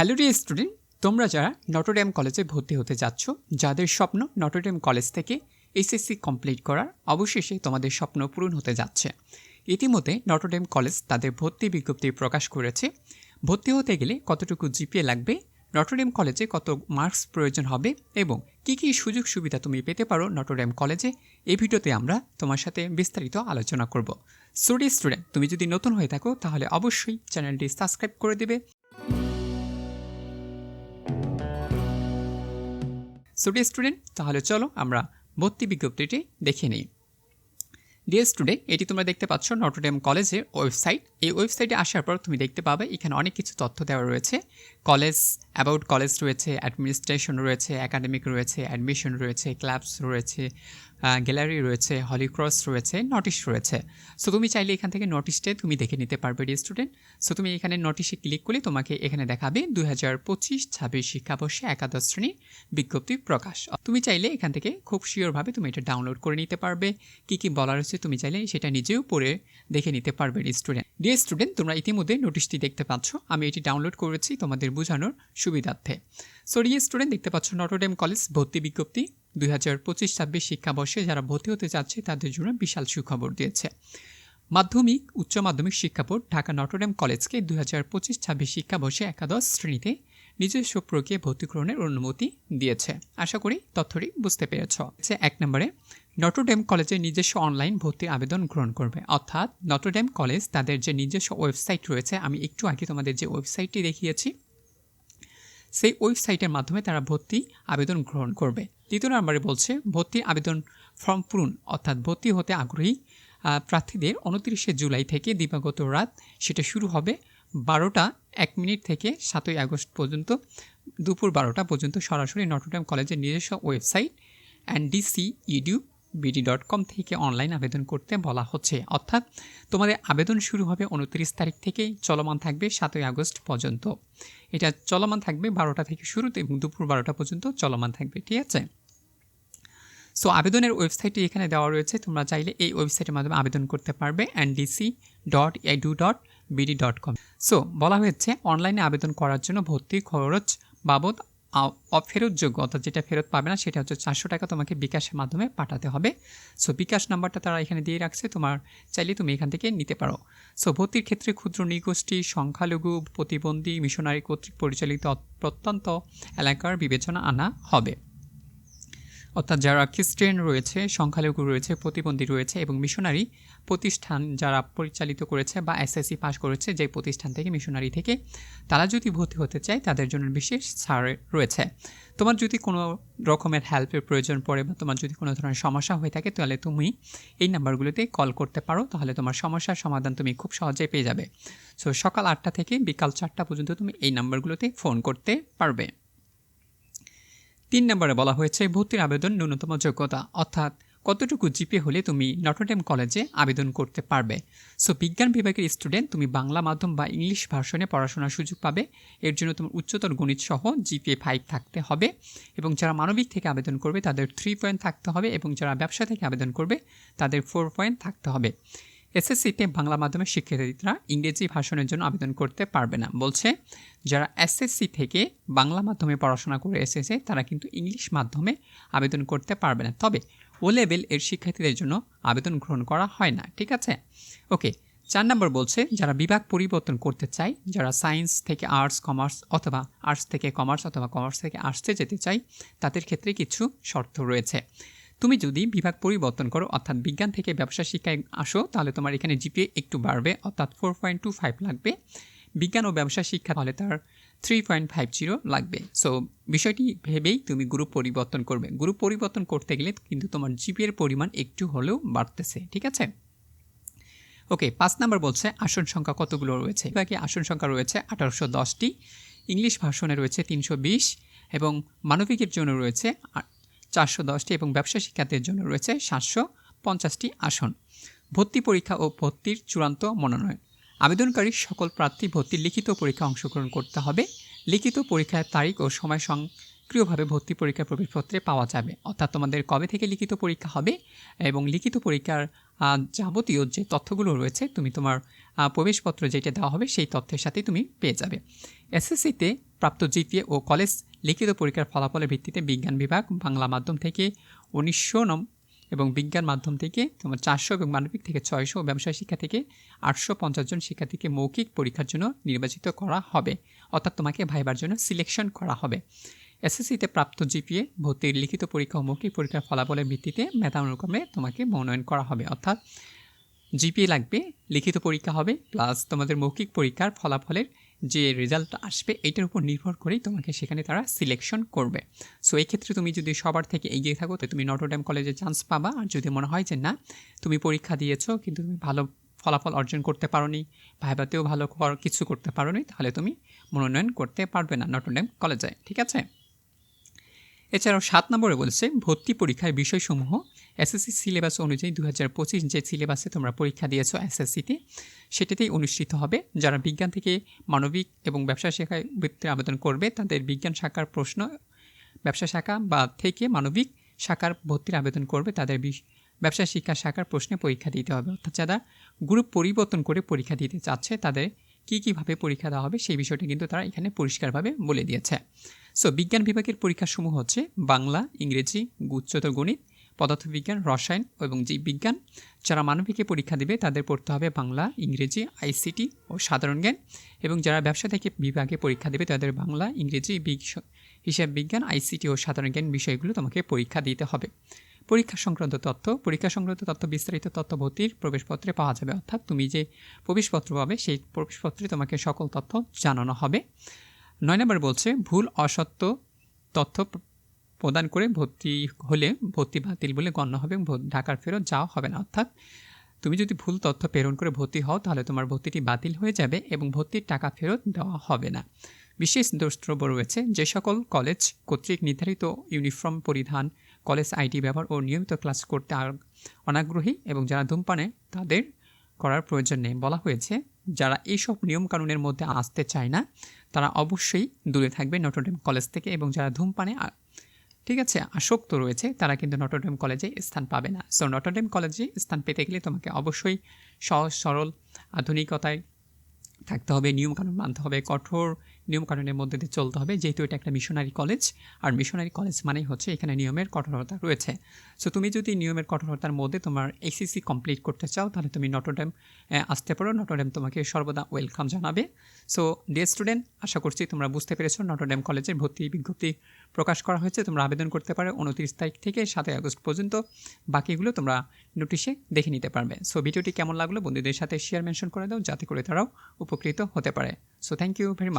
Hello dear student তোমরা যারা Notre Dame কলেজে ভর্তি হতে যাচ্ছ, যাদের স্বপ্ন নটরডেম কলেজ থেকে এসএসসি কমপ্লিট করার অবশেষে তোমাদের স্বপ্ন পূরণ হতে যাচ্ছে। ইতিমধ্যে নটরডেম কলেজ তাদের ভর্তি বিজ্ঞপ্তি প্রকাশ করেছে। ভর্তি হতে গেলে কতটুকু জিপিএ লাগবে নটরডেম কলেজে কত মার্কস প্রয়োজন হবে এবং কী কী সুযোগ সুবিধা তুমি পেতে পারো নটরডেম কলেজে এই ভিডিওতে আমরা তোমার সাথে বিস্তারিত আলোচনা করব। সুডি স্টুডেন্ট তুমি যদি নতুন হয়ে থাকো, তাহলে অবশ্যই চ্যানেলটি সাবস্ক্রাইব করে দেবে। সুডি স্টুডেন্ট তাহলে চলো আমরা ভর্তি বিজ্ঞপ্তিটি দেখে নিই। ডিএ স্টুডেন্ট এটি তোমরা দেখতে পাচ্ছ নটরডেম কলেজের ওয়েবসাইট এই ওয়েবসাইটে আসার পর তুমি দেখতে পাবে এখানে অনেক কিছু তথ্য দেওয়া রয়েছে। কলেজ অ্যাবাউট কলেজ রয়েছে অ্যাডমিনিস্ট্রেশন রয়েছে একাডেমিক রয়েছে অ্যাডমিশন রয়েছে ক্লাবস রয়েছে গ্যালারি রয়েছে হলিক্রস রয়েছে নোটিশ রয়েছে। সো তুমি চাইলে এখান থেকে নোটিশটা তুমি দেখে নিতে পারবে ডিয়ার স্টুডেন্ট সো তুমি এখানে নোটিশে ক্লিক করলে তোমাকে এখানে দেখাবে দুই হাজার পঁচিশ ছাব্বিশ শিক্ষাবর্ষে একাদশ শ্রেণির বিজ্ঞপ্তি প্রকাশ। তুমি চাইলে এখান থেকে খুব শিওরভাবে তুমি এটা ডাউনলোড করে নিতে পারবে। কী কী বলা রয়েছে তুমি চাইলে সেটা নিজেও পড়ে দেখে নিতে পারবে স্টুডেন্ট ডিয়ার স্টুডেন্ট তোমরা ইতিমধ্যে নোটিশটি দেখতে পাচ্ছ। আমি এটি ডাউনলোড করেছি তোমাদের বোঝানোর সুবিধার্থে। সো ডিয়ার স্টুডেন্ট দেখতে পাচ্ছ নটরডেম কলেজ ভর্তি বিজ্ঞপ্তি। দুই হাজার পঁচিশ ছাব্বিশ শিক্ষাবর্ষে যারা ভর্তি হতে যাচ্ছে তাদের জন্য বিশাল সুখবর দিয়েছে। মাধ্যমিক, উচ্চ মাধ্যমিক শিক্ষা বোর্ড ঢাকা নটরডেম কলেজকে দুই হাজার পঁচিশ ছাব্বিশ শিক্ষাবর্ষে একাদশ শ্রেণীতে নিজস্ব প্রক্রিয়া ভর্তিকরণের অনুমতি দিয়েছে। আশা করি তথ্যটি বুঝতে পেরেছ। এক নম্বরে, নটরডেম কলেজে নিজস্ব অনলাইন ভর্তি আবেদন গ্রহণ করবে। অর্থাৎ নটরডেম কলেজ তাদের যে নিজস্ব ওয়েবসাইট রয়েছে, আমি একটু আগে তোমাদের যে ওয়েবসাইটটি দেখিয়েছি সেই ওয়েবসাইটের মাধ্যমে তারা ভর্তি আবেদন গ্রহণ করবে। দ্বিতীয় নম্বরে বলছে, ভর্তি আবেদন ফর্ম পূরণ, অর্থাৎ ভর্তি হতে আগ্রহী প্রার্থীদের উনত্রিশে জুলাই থেকে দিবাগত রাত সেটা শুরু হবে বারোটা এক মিনিট থেকে সাতই আগস্ট পর্যন্ত, দুপুর বারোটা পর্যন্ত সরাসরি নটরডেম কলেজের নিজস্ব website NDC edu BD dot com থেকে অনলাইন আবেদন করতে বলা হচ্ছে। অর্থাৎ তোমাদের আবেদন শুরু হবে উনত্রিশ তারিখ থেকে চলমান থাকবে সাতই আগস্ট পর্যন্ত। এটা চলমান থাকবে বারোটা থেকে শুরুতে এবং দুপুর বারোটা পর্যন্ত চলমান থাকবে, ঠিক আছে? সো আবেদনের ওয়েবসাইটটি এখানে দেওয়া রয়েছে। তোমরা চাইলে এই ওয়েবসাইটের মাধ্যমে আবেদন করতে পারবে NDC dot edu dot BD dot com so বলা হয়েছে অনলাইনে আবেদন করার জন্য ভর্তি খরচ বাবদ অফেরতযোগ্য অর্থাৎ যেটা ফেরত পাবে না, সেটা হচ্ছে চারশো টাকা তোমাকে বিকাশের মাধ্যমে পাঠাতে হবে। সো বিকাশ নাম্বারটা তারা এখানে দিয়ে রাখছে, তোমার চাইলে তুমি এখান থেকে নিতে পারো। সো ভর্তির ক্ষেত্রে ক্ষুদ্র নৃগোষ্ঠী, সংখ্যালঘু, প্রতিবন্ধী, মিশনারি কর্তৃক পরিচালিত প্রত্যন্ত এলাকার বিবেচনা আনা হবে। অর্থাৎ যারা খ্রিস্টান রয়েছে, সংখ্যালঘু রয়েছে, প্রতিবন্ধী রয়েছে এবং মিশনারি প্রতিষ্ঠান যারা পরিচালিত করেছে বা এসএসসি পাস করেছে যে প্রতিষ্ঠান থেকে, মিশনারি থেকে, তারা যদি ভর্তি হতে চায়, তাদের জন্য বিশেষ ছাড় রয়েছে। তোমার যদি কোনো রকমের হেল্পের প্রয়োজন পড়ে বা তোমার যদি কোনো ধরনের সমস্যা হয়ে থাকে, তাহলে তুমি এই নাম্বারগুলোতে কল করতে পারো, তাহলে তোমার সমস্যার সমাধান তুমি খুব সহজেই পেয়ে যাবে। সো সকাল আটটা থেকে বিকাল চারটা পর্যন্ত তুমি এই নাম্বারগুলোতে ফোন করতে পারবে। তিন নম্বরে বলা হয়েছে, ভর্তির আবেদন ন্যূনতম যোগ্যতা, অর্থাৎ কতটুকু জিপে হলে তুমি নটরডেম কলেজে আবেদন করতে পারবে। সো, বিজ্ঞান বিভাগের স্টুডেন্ট তুমি বাংলা মাধ্যম বা ইংলিশ ভার্সনে পড়াশোনার সুযোগ পাবে। এর জন্য তোমার উচ্চতর গণিত সহ জিপিএ ফাইভ থাকতে হবে এবং যারা মানবিক থেকে আবেদন করবে তাদের থ্রি পয়েন্ট থাকতে হবে এবং যারা ব্যবসা থেকে আবেদন করবে তাদের ফোর পয়েন্ট থাকতে হবে। এসএসসিতে বাংলা মাধ্যমে শিক্ষার্থীরা ইংরেজি ভাষণের জন্য আবেদন করতে পারবে না। বলছে, যারা এসএসসি থেকে বাংলা মাধ্যমে পড়াশোনা করে এসেছে, তারা কিন্তু ইংলিশ মাধ্যমে আবেদন করতে পারবে না। তবে ও লেভেল এর শিক্ষার্থীদের জন্য আবেদন গ্রহণ করা হয় না, ঠিক আছে? ওকে, চার নম্বর বলছে, যারা বিভাগ পরিবর্তন করতে চায়, যারা সায়েন্স থেকে আর্টস, কমার্স অথবা আর্টস থেকে কমার্স অথবা কমার্স থেকে আর্টসে যেতে চাই তাদের ক্ষেত্রে কিছু শর্ত রয়েছে। তুমি যদি বিভাগ পরিবর্তন করো, অর্থাৎ বিজ্ঞান থেকে ব্যবসা শিক্ষায় আসো, তাহলে তোমার এখানে জিপিএ একটু বাড়বে, অর্থাৎ ফোর পয়েন্ট টু ফাইভ লাগবে। বিজ্ঞান ও ব্যবসা শিক্ষা হলে তার থ্রি পয়েন্ট ফাইভ জিরো লাগবে। সো বিষয়টি ভেবেই তুমি গ্রুপ পরিবর্তন করবে। গ্রুপ পরিবর্তন করতে গেলে কিন্তু তোমার জিপিএর পরিমাণ একটু হলেও বাড়তেছে, ঠিক আছে? ওকে পাঁচ নাম্বার বলছে আসন সংখ্যা কতগুলো রয়েছে? বাকি আসন সংখ্যা রয়েছে আঠারোশো দশটি, ইংলিশ ভাষণে রয়েছে তিনশো বিশ, এবং মানবিকের জন্য রয়েছে চারশো দশটি এবং ব্যবসা শিক্ষার্থীর জন্য রয়েছে সাতশো পঞ্চাশটি আসন, ভর্তি পরীক্ষা ও ভর্তির চূড়ান্ত মনোনয়ন। আবেদনকারী সকল প্রার্থী ভর্তির লিখিত পরীক্ষা অংশগ্রহণ করতে হবে। লিখিত পরীক্ষার তারিখ ও সময় সক্রিয়ভাবে ভর্তি পরীক্ষার প্রবেশপত্রে পাওয়া যাবে। অর্থাৎ তোমাদের কবে থেকে লিখিত পরীক্ষা হবে এবং লিখিত পরীক্ষার যাবতীয় যে তথ্যগুলো রয়েছে, তুমি তোমার প্রবেশপত্র যেটা দেওয়া হবে, সেই তথ্যের সাথেই তুমি পেয়ে যাবে। এসএসসিতে প্রাপ্ত জিপিএ ও কলেজ লিখিত পরীক্ষার ফলাফলের ভিত্তিতে বিজ্ঞান বিভাগ বাংলা মাধ্যম থেকে উনিশশো নম এবং বিজ্ঞান মাধ্যম থেকে তোমার চারশো এবং মানবিক থেকে ছয়শো ব্যবসায় শিক্ষা থেকে আটশো পঞ্চাশ জন শিক্ষার্থীকে মৌখিক পরীক্ষার জন্য নির্বাচিত করা হবে। অর্থাৎ তোমাকে ভাইবার জন্য সিলেকশন করা হবে। এসএসসিতে প্রাপ্ত জিপিএ ভর্তির লিখিত পরীক্ষা ও মৌখিক পরীক্ষার ফলাফলের ভিত্তিতে মেধানুক্রমে তোমাকে মনোনয়ন করা হবে। অর্থাৎ জিপিএ লাগবে, লিখিত পরীক্ষা হবে প্লাস তোমাদের মৌখিক পরীক্ষার ফলাফলের যে রেজাল্ট আসবে, এটার উপর নির্ভর করেই তোমাকে সেখানে তারা সিলেকশন করবে। সো এই ক্ষেত্রে তুমি যদি সবার থেকে এগিয়ে থাকো, তো তুমি নটরডেম কলেজে চান্স পাবা। আর যদি মনে হয় যে না, তুমি পরীক্ষা দিয়েছ, কিন্তু তুমি ভালো ফলাফল অর্জন করতে পারোনি, ভাইবাতেও ভালো কিছু করতে পারোনি, তাহলে তুমি মনোনয়ন করতে পারবে না নটরডেম কলেজে ঠিক আছে? এছাড়াও সাত নম্বরে বলছে, ভর্তি পরীক্ষার বিষয়সমূহ এসএসসি সিলেবাস অনুযায়ী দু হাজার পঁচিশ যে সিলেবাসে তোমরা পরীক্ষা দিয়েছ এসএসসিতে সেটাতেই অনুষ্ঠিত হবে। যারা বিজ্ঞান থেকে মানবিক এবং ব্যবসা শাখায় বৃত্তির আবেদন করবে, তাদের বিজ্ঞান শাখার প্রশ্ন, ব্যবসা শাখা বা থেকে মানবিক শাখার ভর্তির আবেদন করবে, তাদের ব্যবসা শিক্ষা শাখার প্রশ্নে পরীক্ষা দিতে হবে। অর্থাৎ যারা গ্রুপ পরিবর্তন করে পরীক্ষা দিতে চাচ্ছে, তাদের কী কীভাবে পরীক্ষা দেওয়া হবে, সেই বিষয়টি কিন্তু তারা এখানে পরিষ্কারভাবে বলে দিয়েছে। সো বিজ্ঞান বিভাগের পরীক্ষাসমূহ হচ্ছে বাংলা, ইংরেজি, উচ্চতর গণিত পদার্থবিজ্ঞান, রসায়ন এবং জীববিজ্ঞান। যারা মানবিকে পরীক্ষা দেবে, তাদের পড়তে হবে বাংলা, ইংরেজি, আইসিটি ও সাধারণ জ্ঞান। এবং যারা ব্যবসা থেকে বিভাগে পরীক্ষা দেবে, তাদের বাংলা, ইংরেজি হিসাব বিজ্ঞান, আইসিটি ও সাধারণ জ্ঞান বিষয়গুলো তোমাকে পরীক্ষা দিতে হবে। পরীক্ষা সংক্রান্ত তথ্য, পরীক্ষা সংক্রান্ত তথ্য, বিস্তারিত তথ্য ভর্তির প্রবেশপত্রে পাওয়া যাবে। অর্থাৎ তুমি যে প্রবেশপত্র পাবে, সেই প্রবেশপত্রে তোমাকে সকল তথ্য জানানো হবে। নয় নম্বর বলছে, ভুল, অসত্য তথ্য প্রদান করে ভর্তি হলে ভর্তি বাতিল বলে গণ্য হবে ঢাকার ফেরত যাওয়া হবে না। অর্থাৎ তুমি যদি ভুল তথ্য প্রেরণ করে ভর্তি হও, তাহলে তোমার ভর্তিটি বাতিল হয়ে যাবে এবং ভর্তির টাকা ফেরত দেওয়া হবে না। বিশেষ দ্রষ্টব্য রয়েছে যে সকল কলেজ কর্তৃক নির্ধারিত ইউনিফর্ম পরিধান, কলেজ আইডি ব্যবহার ও নিয়মিত ক্লাস করতে অনাগ্রহী এবং যারা ধূমপানে, তাদের করার প্রয়োজন নেই। বলা হয়েছে, যারা এইসব নিয়মকানুনের মধ্যে আসতে চায় না, তারা অবশ্যই দূরে থাকবে নটরডেম কলেজ থেকে এবং যারা ধূমপানে ঠিক আছে, আসক্ত রয়েছে, তারা কিন্তু নটরডেম কলেজে স্থান পাবে না। সো নটরডেম কলেজে স্থান পেতে গেলে তোমাকে অবশ্যই সহজ, সরল, আধুনিকতায় থাকতে হবে, নিয়মকানুন মানতে হবে, কঠোর নিয়মকানুনের মধ্যে দিয়ে চলতে হবে, যেহেতু এটা একটা মিশনারি কলেজ আর মিশনারি কলেজ মানেই হচ্ছে এখানে নিয়মের কঠোরতা রয়েছে। সো তুমি যদি নিয়মের কঠোরতার মধ্যে তোমার এসিসি কমপ্লিট করতে চাও, তাহলে তুমি নটরডেম আসতে পারো। নটরডেম তোমাকে সর্বদা ওয়েলকাম জানাবে। সো ডিয়ার স্টুডেন্ট আশা করছি তোমরা বুঝতে পেরেছ নটরডেম কলেজের ভর্তি বিজ্ঞপ্তি প্রকাশ করা হয়েছে। তোমরা আবেদন করতে পারো উনত্রিশ তারিখ থেকে সাতই আগস্ট পর্যন্ত। বাকিগুলো তোমরা নোটিশে দেখে নিতে পারবে। সো ভিডিওটি কেমন লাগল বন্ধুদের সাথে শেয়ার মেনশন করে দাও, যাতে করে তারাও উপকৃত হতে পারে। So thank you very much